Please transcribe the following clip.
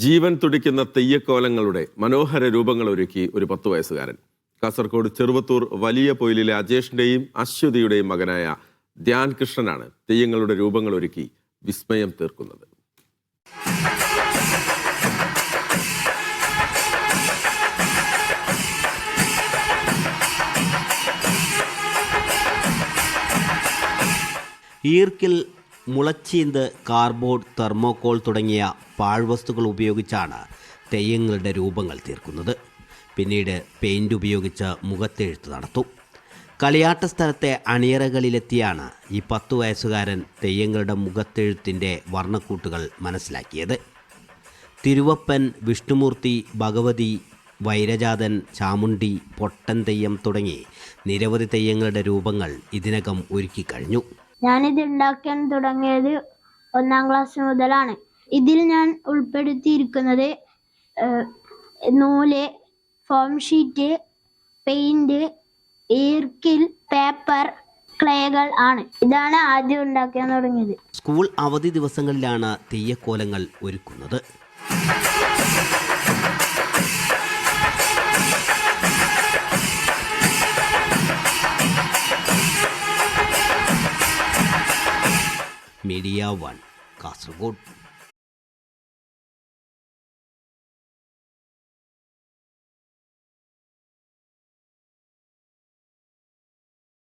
ജീവൻ തുടിക്കുന്ന തെയ്യക്കോലങ്ങളുടെ മനോഹര രൂപങ്ങൾ ഒരുക്കി ഒരു പത്ത് വയസ്സുകാരൻ. കാസർഗോഡ് ചെറുവത്തൂർ വലിയ പൊയിലിലെ അജേഷിന്റെയും അശ്വതിയുടെയും മകനായ ധ്യാൻ കൃഷ്ണനാണ് തെയ്യങ്ങളുടെ രൂപങ്ങൾ ഒരുക്കി വിസ്മയം തീർക്കുന്നത്. ഈർക്കിൽ മുളച്ചീന്ത് കാർബോർഡ് തെർമോകോൾ തുടങ്ങിയ പാഴ്വസ്തുക്കൾ ഉപയോഗിച്ചാണ് തെയ്യങ്ങളുടെ രൂപങ്ങൾ തീർക്കുന്നത്. പിന്നീട് പെയിന്റ് ഉപയോഗിച്ച് മുഖത്തെഴുത്ത് നടത്തും. കളിയാട്ട സ്ഥലത്തെ അണിയറകളിലെത്തിയാണ് ഈ പത്തു വയസ്സുകാരൻ തെയ്യങ്ങളുടെ മുഖത്തെഴുത്തിന്റെ വർണക്കൂട്ടുകൾ മനസ്സിലാക്കിയത്. തിരുവപ്പൻ വിഷ്ണുമൂർത്തി ഭഗവതി വൈരജാതൻ ചാമുണ്ടി പൊട്ടൻ തെയ്യം തുടങ്ങി നിരവധി തെയ്യങ്ങളുടെ രൂപങ്ങൾ ഇതിനകം ഒരുക്കിക്കഴിഞ്ഞു. ഞാനിത് ഉണ്ടാക്കാൻ തുടങ്ങിയത് ഒന്നാം ക്ലാസ് മുതലാണ്. ഇതിൽ ഞാൻ ഉൾപ്പെടുത്തിയിരിക്കുന്നത് നൂൽ ഫോം ഷീറ്റ് പെയിന്റ് ഈർക്കിൽ പേപ്പർ ക്ലേകൾ ആണ്. ഇതാണ് ആദ്യം ഉണ്ടാക്കാൻ തുടങ്ങിയത്. സ്കൂൾ അവധി ദിവസങ്ങളിലാണ് തെയ്യക്കോലങ്ങൾ ഒരുക്കുന്നത്. Media One, Kasargod.